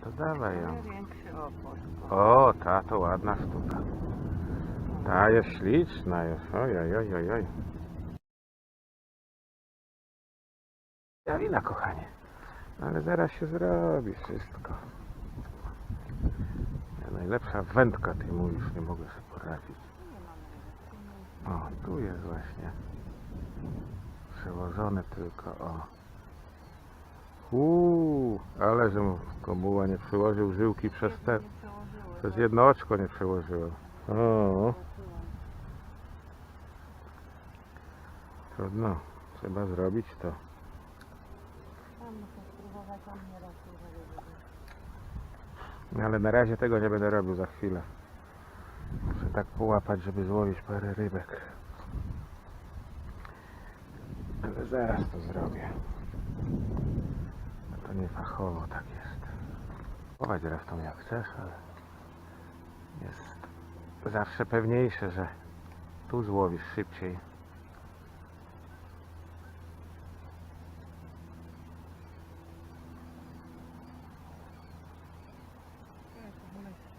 to dawaj ją. Największy opór. O, ta to ładna sztuka. Ta jest śliczna już. Oj, oj, oj, oj, oj. Jawina, kochanie. Ale zaraz się zrobi wszystko. Ja, najlepsza wędka, ty mówisz, nie mogę sobie poradzić. O, tu jest właśnie. Przełożone tylko, o. Uuu, ale że mu komuła nie przyłożył żyłki przez te, przez jedno oczko nie przełożyłem. O, trudno. Trzeba zrobić to. Ale na razie tego nie będę robił za chwilę. Muszę tak połapać, żeby złowić parę rybek. Ale zaraz to zrobię. To nie fachowo tak jest. Łować zresztą jak chcesz, ale jest zawsze pewniejsze, że tu złowisz szybciej.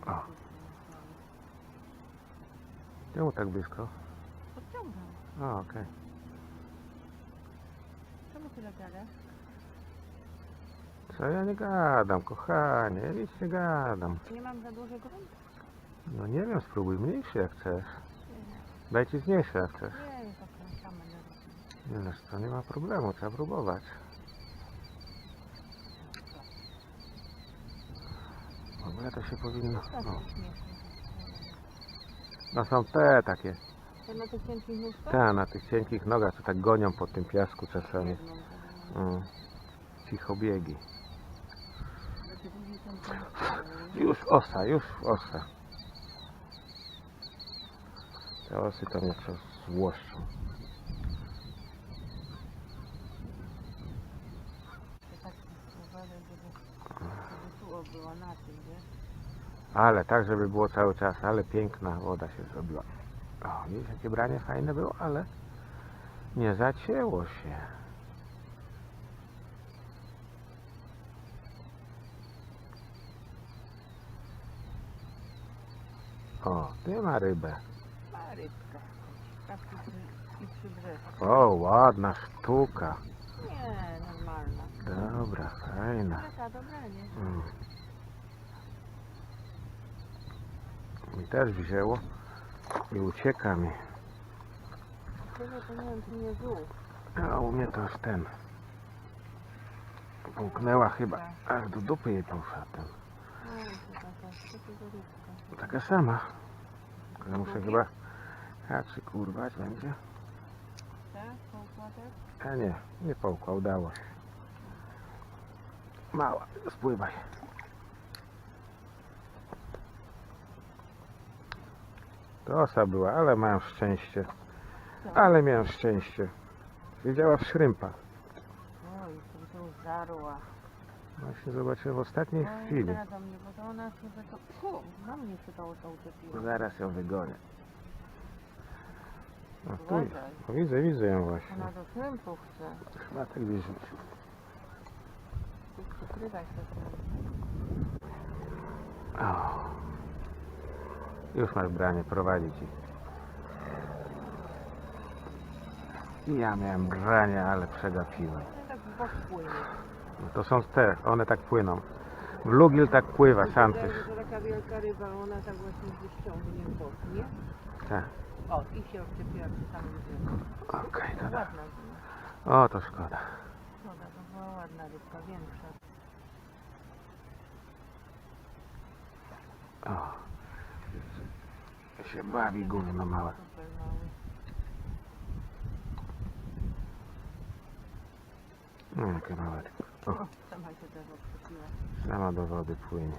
O. Czemu tak blisko? Podciągam. O, okej. Czemu tyle gadasz? Co ja nie gadam, kochanie, ja nic nie gadam. Nie mam za dużego grunt? No nie wiem, spróbuj mniejszy jak chcesz. Daj ci zmniejszy jak chcesz. Nie, na rośnie. Nie no, to nie ma problemu, trzeba próbować. W ogóle to się powinno... Tak, No, no są te takie, To na tych cienkich nóżkach? te na tych cienkich nogach, co tak gonią po tym piasku czasami. Żeby- Mm. Cicho biegi. żeby drugi ten cienki, Już osa, już osa. Te osy mnie co złoszczą. Ale tak, żeby było cały czas, ale piękna woda się zrobiła. O, jakie branie fajne było, ale nie zacięło się. O, ty ma rybę. Ma rybka. Tak i przy. O, ładna sztuka. Nie, normalna. Dobra, fajna. Taka dobra, nie? Mm. Mi też wzięło i ucieka mi. To nie wiem, czy nie. A u mnie to już ten. Połknęła chyba. Aż do dupy jej poszła ten. No, to taka, to rybka? Taka sama. Ale muszę chyba haczy kurwać będzie. Tak? A nie, nie połkła, udało się. Mała, spływaj. To osa była, ale miałem szczęście. Co? Ale miałem szczęście. Siedziała w szrympach. Oj, to tu żarła. Właśnie zobaczyłem w ostatniej Oj, chwili. teraz do mnie, bo to ona chyba to... Fu, na mnie się to to uczepiło. Zaraz ją wygonię. No tu jest. Uważaj. No, widzę, widzę ją właśnie. Ona do krępu chce. Chyba tak gdzieś rzucił. Tu przykrywaj się tym. O. Już masz branie, prowadzić ich. I ja miałem branie, ale przegapiłem. Tak w bok płynie. To są te, one tak płyną. Blugiel tak pływa, że taka wielka ryba, ona tak właśnie wyściągnie w bok, nie? Tak. O, i się odczepiła przy samym brzegu. Okej, to da. Ładna była. O, to szkoda. Szkoda, to była ładna rybka, większa. O. Się bawi gówno małe. Super mały. No, jakie małe. O, O, sama się też odczepiła. sama do wody płynie.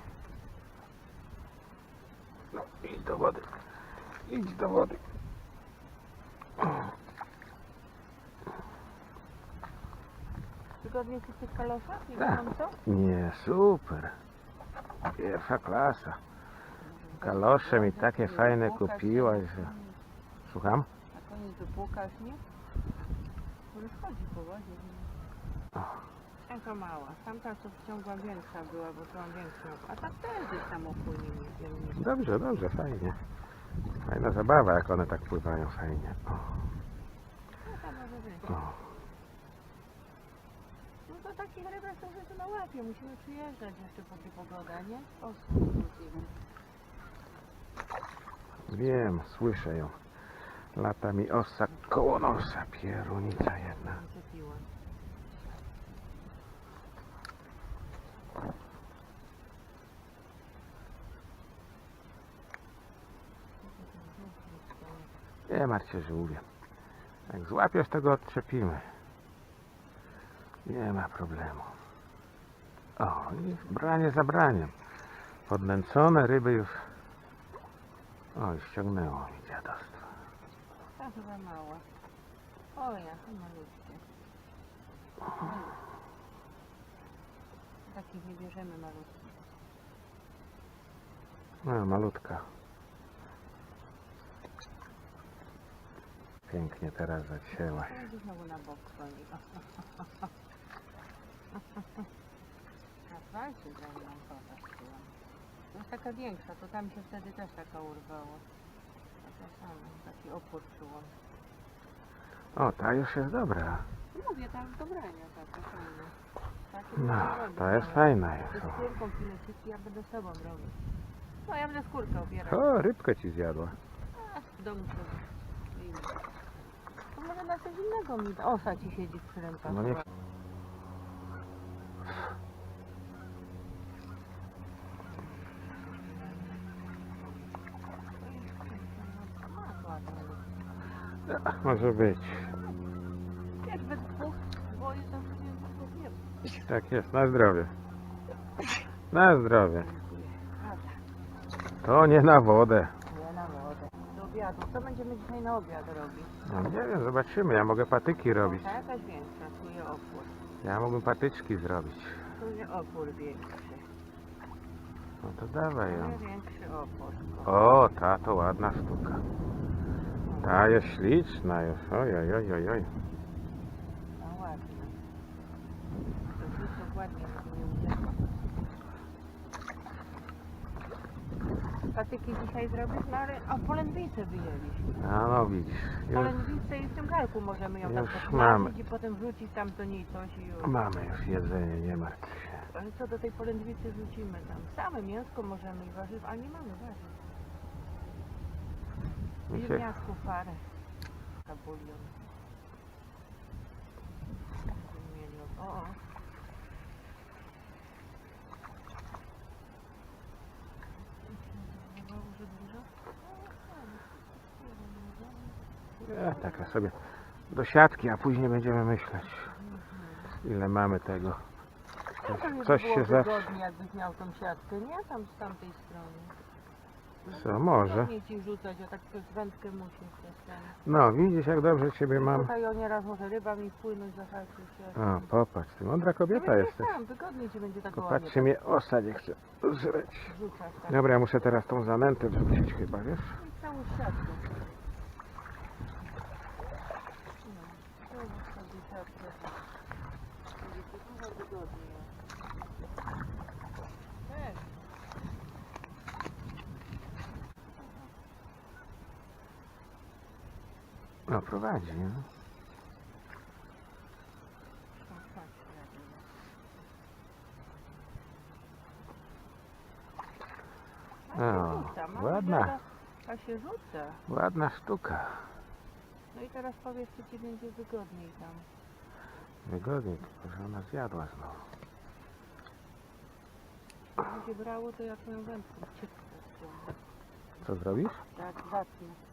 No, idź do wody. Idź do wody. Ci w tych kaloszach? Nie Tak. wiem co? Nie, super. Pierwsza klasa. Kalosze mi takie fajne kupiłaś, że... Słucham? A koniec wypłukasz, nie? Bo już chodzi po wodzie. Taka mała. Tamta co wciągła większa była, bo to mam większą. A ta też gdzieś tam opłynie Dobrze, dobrze, fajnie. Fajna zabawa, jak one tak pływają fajnie. O, No o. No to takich rybek to że tu na łapie. Musimy przyjeżdżać jeszcze póki pogoda, nie? O. Wiem, słyszę ją. Lata mi osa koło nosa, pierunica jedna. Nie martw się, żółwie. Jak złapiesz, to go odczepimy. Nie ma problemu. O, i branie za braniem. Podnęcone ryby już... Oj, ściągnęło mi dziadostwo. Ta chyba mała. O ja, malutkie. Takich nie bierzemy malutkich. No, malutka. Pięknie teraz zacięłaś. To znowu na bok. A walczy ze mną popatrzyłam. To jest taka większa, to tam się wtedy też taka urwało. Taka sama, taki opór czułam. O, ta już jest dobra. Mówię, tam do brania taka fajna. Takie No, robię, to jest ale fajna jest. o. skórką fileciki ja będę sobą robić. No ja będę skórkę. O, rybkę ci zjadła. A, w domu sobie. wyjmę. To może na coś innego mi da. Osa ci siedzi w rękach. No ładne. Może być. Jak we dwóch, jest zawsze nie Tak jest, na zdrowie. Na zdrowie. To nie na wodę. Nie na wodę. Do obiadu. Co będziemy dzisiaj na obiad robić? No nie wiem, zobaczymy. Ja mogę patyki robić. Ta jakaś większa, czuje opór. Ja mógłbym patyczki zrobić. Czuje opór większy. No to dawaj ją. Większy opór. O, ta to ładna sztuka. Ta jest śliczna już. Oj, oj, oj, oj, oj. No ładnie. To wszystko ładnie żeby nie uciekło. Patyki dzisiaj zrobisz? No ale a polędwicę wyjęliśmy. A no widzisz. Już Polędwicę i w tym garku możemy ją tak Już posmażyć mamy. i potem wrzucić tam do niej coś i już. mamy już jedzenie, nie martw się. Ale co do tej polędwicy rzucimy tam? Same mięsko możemy i warzyw, ale nie mamy warzyw. Mi się, Ziemniaczków parę. Na bulion. Mieli od- O, o. Że dużo? Ja, taka sobie do siatki, a później będziemy myśleć, ile mamy tego. No Coś było się zawsze... wygodnie, jakbyś miał tą siatkę, nie? Tam z tamtej strony. Co, może. Nie ci rzucać, a tak przez wędkę musisz przez ten. No, widzisz jak dobrze ciebie mam. Tutaj o nieraz może ryba mi wpłynąć, zahaczył się. O, popatrz, ty mądra kobieta Ty będziesz jesteś. Tam, wygodniej ci będzie tak Popatrzcie mnie, osa nie chce. Rzucasz tak. Dobra, ja muszę teraz tą zanętę wrzucić chyba, wiesz? I całą siatkę. No, to jest sobie siatkę. Będzie ci dużo wygodniej. Też. No, prowadzi, no. Ładna. A się rzuca. Ładna sztuka. No i teraz powiedz, co ci będzie wygodniej tam. Wygodnie, tylko że ona zjadła znowu. Jak będzie brało, to ja twoją wędkę ściągnę. Co zrobisz? Tak, zatnę.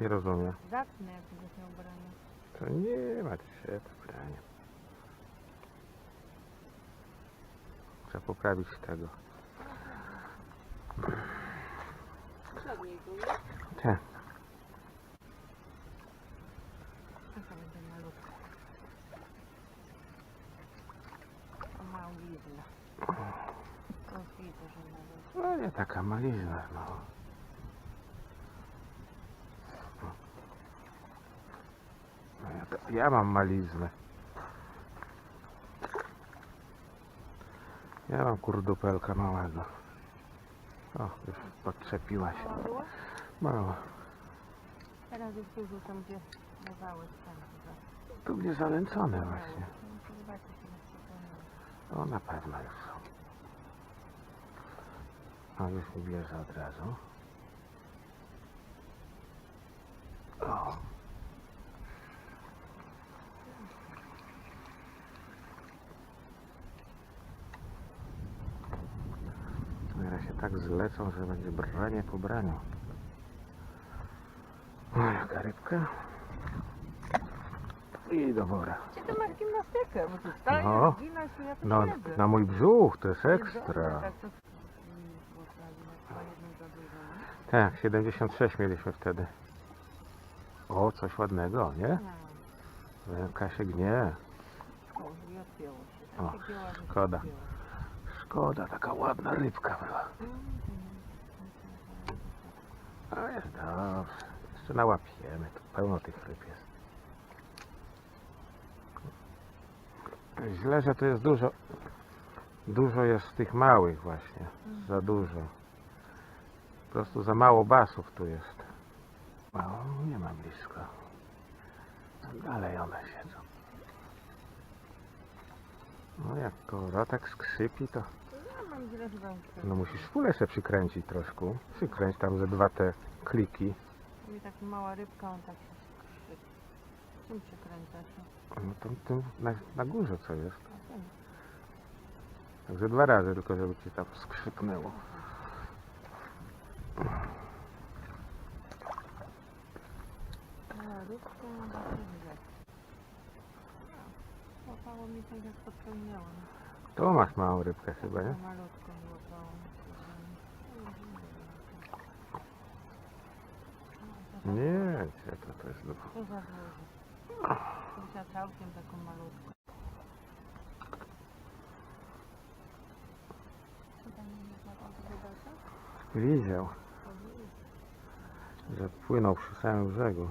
Nie rozumiem. Zatnę, jak będziesz miał branie. To nie ma się to branie. Trzeba poprawić tego. Przedniej tu, nie? Te. Taka będzie malutka. To małizna. To widzę, że nawet. No nie taka malizna, no. no ja, mam maliznę. Ja mam kurdupelka małego. O, już podczepiła się. Mała. Teraz już tu rzucam, gdzie lewały tam chyba. Tu gdzie zalęcone właśnie. No, zobaczyć, jak to O, na pewno już są. O, już mi bierze od razu. O. Teraz zlecą, że będzie branie po braniu. O, jaka rybka. I do wora. Czy ty masz gimnastykę? Bo tu stajesz, No. ginasz i ja tu No, siedzę. na mój brzuch, to jest ekstra. Tak, to... Mm, było prawie na po jedną za dużo, nie? Tak, 76 mieliśmy wtedy. O, coś ładnego, nie? No, Kasiek nie. o, i odpięło się. O, się ładnie szkoda. odpięło. Szkoda, taka ładna rybka była. A jest dobrze. Jeszcze nałapiemy. Tu pełno tych ryb jest. Źle, że tu jest dużo. Dużo jest tych małych właśnie. Za dużo. Po prostu za mało basów tu jest. Mało nie ma blisko. Dalej one siedzą. No jak korotek skrzypi to uszczęśliwie. no musisz szpulę sobie przykręcić troszkę. Przykręć tam ze dwa te kliki. I taka mała rybka, on tak się skrzypi. Czym przekręca się? No to tym na, na górze co jest. Także dwa razy tylko żeby ci tam skrzypnęło. Mała rybka, no to źle. No, Łapało mi tak jak to pełniało. Tu masz małą rybkę chyba, nie? Malutko mi łapało. Nie, gdzie to, to jest dużo. To za dużo. To za całkiem taką malutką. Co nie basa? Widział, że płynął przy samym brzegu.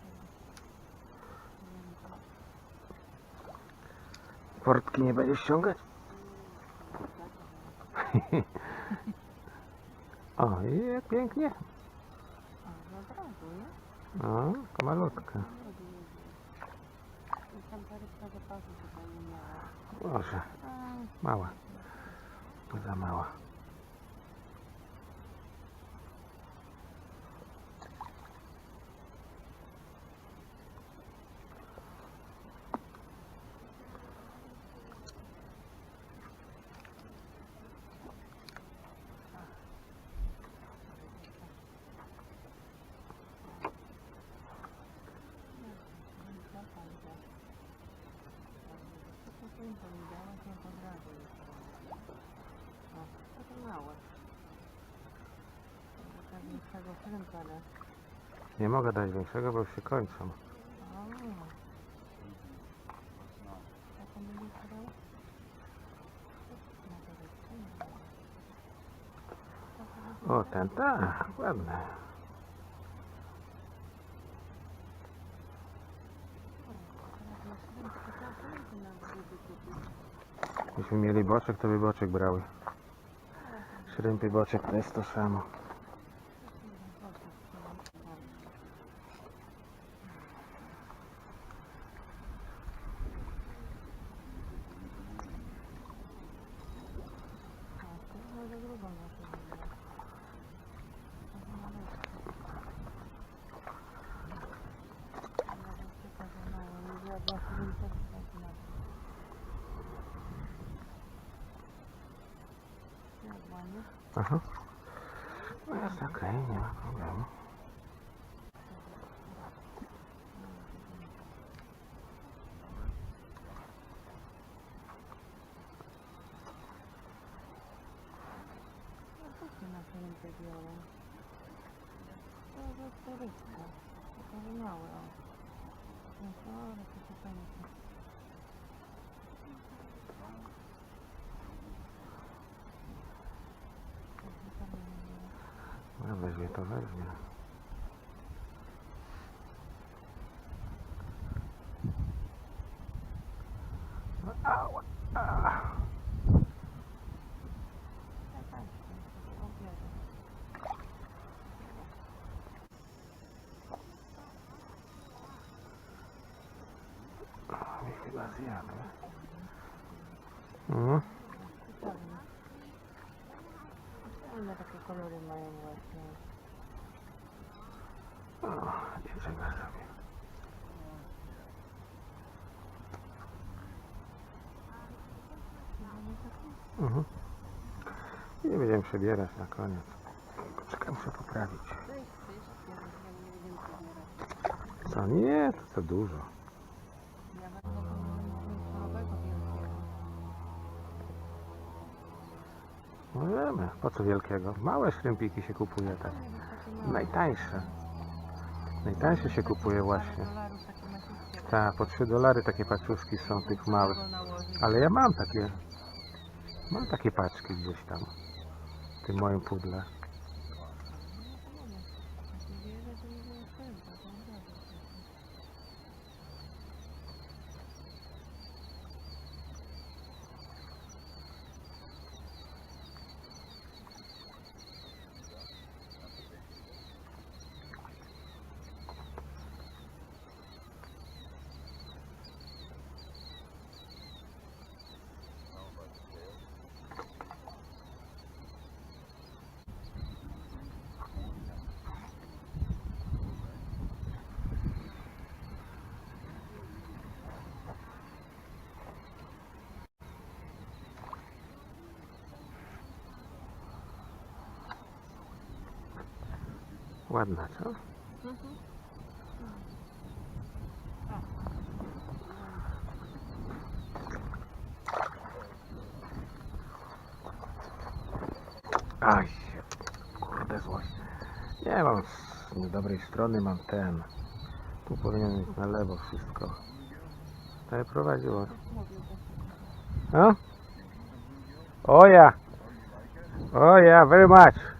czego. Nie wiem, co. Portki nie będziesz ściągać? O, i jak pięknie. No? O, tylko malutka. I tam ta rybka zapasu tutaj nie miała. Boże, A, mała. Za mała. złapał go. Co to tym powiedziała, to od razu już. O, to to małe. To ale... Nie mogę dać większego, bo już się kończą. O, nie. Ten tak, ładny. Jeśli mieli boczek, to by boczek brały. Szrympy boczek to jest to samo. Aha. No jest okej, nie ma problemu. No to się na biorą. To jest rybka. Takie małe, o. No to, ale to się fajnie. No weźmie to weźmie. Ała. A. Mi chyba zjadł. Mhm. One takie kolory mają właśnie. O, dziewczyna sobie. Mhm. I nie będziemy przebierać na koniec. Czekaj, muszę poprawić. Co? Nie, to za dużo. Możemy. Po co wielkiego? Małe szrympiki się kupuje tak. Najtańsze. Najtańsze się kupuje właśnie. Tak, po 3 dolary takie paczuszki są tych małych. Ale ja mam takie. Mam takie paczki gdzieś tam. W tym moim pudle. Nie wierzę, że nie było szczęścia, to on dobrze. Ładna, co? Aj, się, kurde złość. Nie mam z niedobrej strony, mam ten. Tu powinien być na lewo wszystko. To je prowadziło. No? Oh yeah. Oh yeah, very much.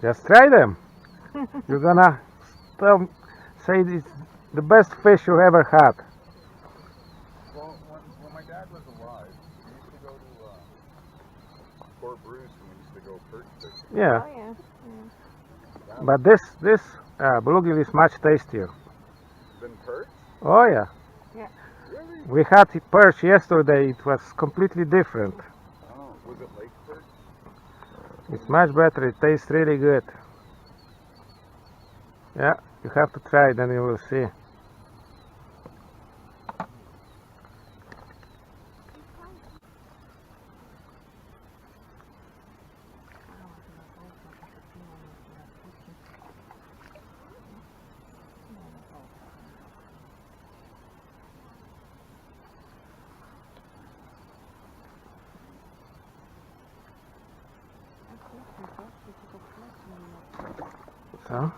just try them. You're gonna still say it's the best fish you ever had. Well, when, when my dad was alive, we used to go to uh, Port Bruce and we used to go perch fishing. Yeah, Oh yeah. but this this uh, bluegill is much tastier. Then perch? Oh yeah, Really? we had perch yesterday. It was completely different. Oh, was it lake perch? It's much better. It tastes really good. Yeah, you have to try, then you will see. Co?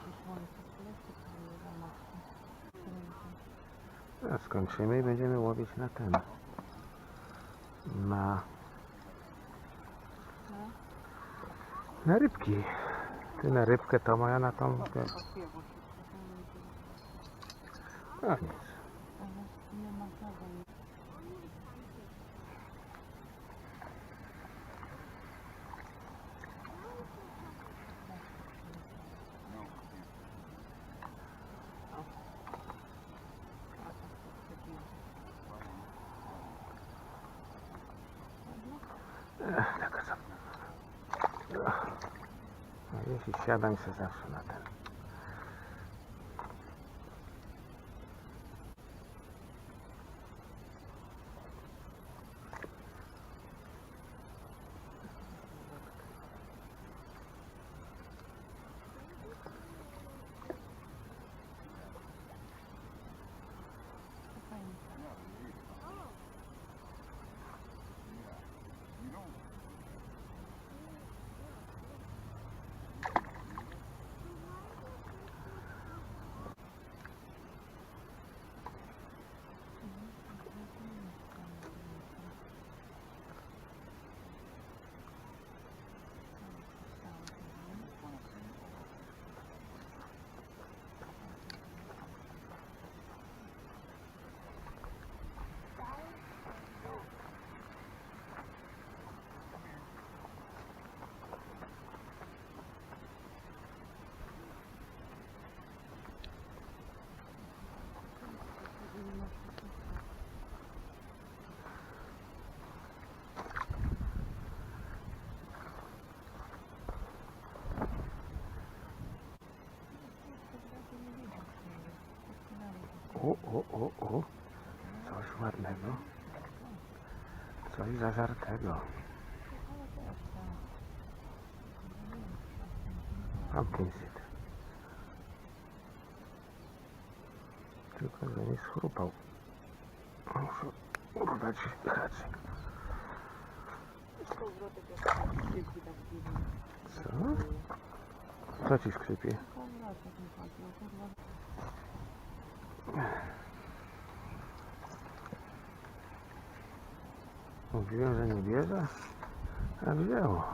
A skończymy i będziemy łowić na ten. Na. Na rybki. Ty na rybkę, to moja na tą. A nic. Ale nie ma tego. nie- No, Jeśli siadam się zawsze na O, o, o, o. Coś ładnego. Coś zażartego. Pumpkin seed. Tylko, że nie schrupał. Muszę udać haczyk. Co? Co ci skrzypie? Kołowrotek mi chodzi, o kurwa. Mówiłem, że nie bierze, a wzięło.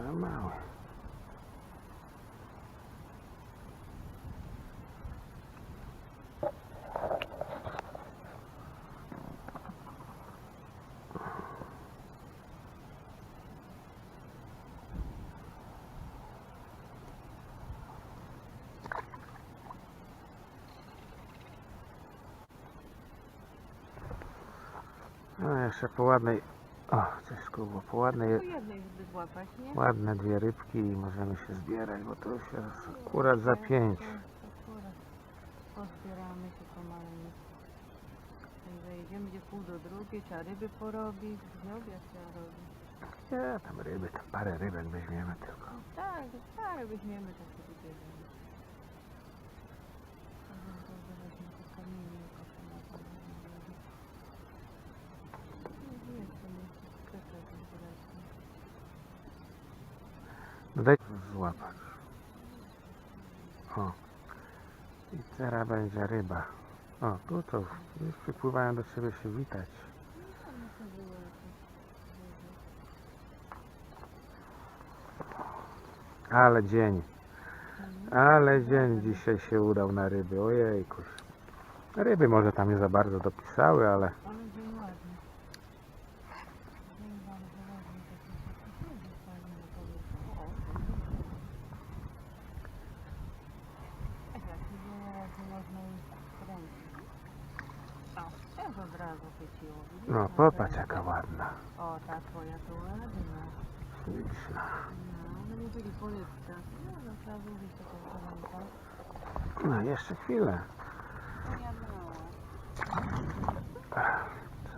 Ale mały. No jeszcze po ładnej, o coś skubło, po ładnej, Po jednej, złapać, nie? ładne dwie rybki i możemy się zbierać, bo to już jest akurat za pięć. Pozbieramy się pomału. Zajedziemy gdzie pół do drugiej, trzeba ryby porobić, obiad trzeba robić. Nie, tam ryby, tam parę rybek weźmiemy tylko. Tak, tak, weźmiemy tak sobie bierzemy. Dobrze, weźmy te kamienie, jako to na to zrobić. Nie wiem, co mi sklepek zresztą. No daj złapać. O. I teraz będzie ryba. O, tu to już przypływają do siebie się witać. Ale dzień. Ale dzień dzisiaj się udał na ryby. Ojejkuś. Ryby może tam nie za bardzo dopisały, ale Ale dzień ładny. Dzień bardzo ładny, taki taki fajny na powietrzu. O, jak widzę, razy można już kręcić. O, też od razu chyciło. widzisz? no Na popatrz kręgu. jaka ładna. O, ta twoja to ładna. Śliczna. No, my nie byli po rybkach. No, jeszcze chwilę.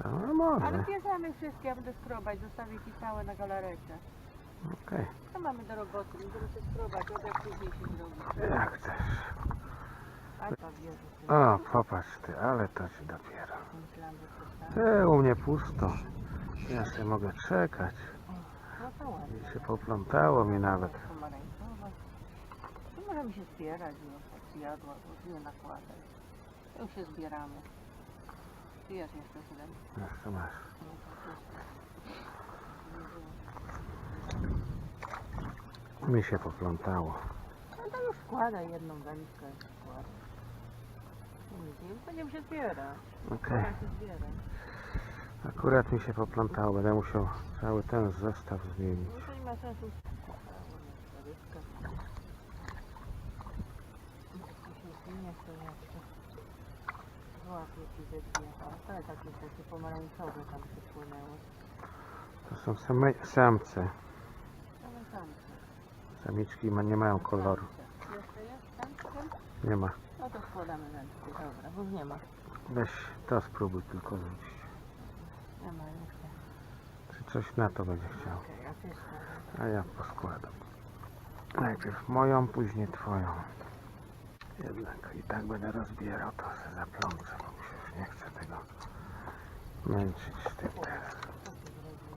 Co? No Ale może. bierzemy wszystkie, ja będę skrobać, zostawię ci całe na galarecie. Okej. Co mamy do roboty? Będę się skrobać, obiad później się zrobi. Jak chcesz. A to. O, popatrz ty, ale to ci dopiero. Że. Ty, u mnie pusto. Ja sobie mogę czekać. No to ładnie. I się poplątało mi nawet. Możemy się zbierać, no, jak zjadła, bo nie nakładać. Już się zbieramy. Ty jest jeszcze chwilę. Jeszcze masz. No to też. Mi się poplątało. No to już składaj jedną walizkę. składaj. Nic, Będziemy się zbierać. Okej. Pora się zbierać. Akurat mi się poplątało. Będę musiał cały ten zestaw zmienić. No to nie ma sensu. Rybka. Jeśli się zginie, to jeszcze złapię ci ze dwie. To takie takie pomarańczowe tam przypłynęły. są same, samce. Same samce. Samiczki ma, nie mają koloru. Samce. Jeszcze jest? Nie ma. No to składamy wędki, dobra, bo nie ma. Weź to spróbuj tylko rzucić. Nie ma jeszcze. Czy coś na to będzie chciał. A ty składaj. A ja poskładam. Najpierw moją, później twoją. Jednak i tak będę rozbierał, to mi się już nie chcę tego męczyć z tym.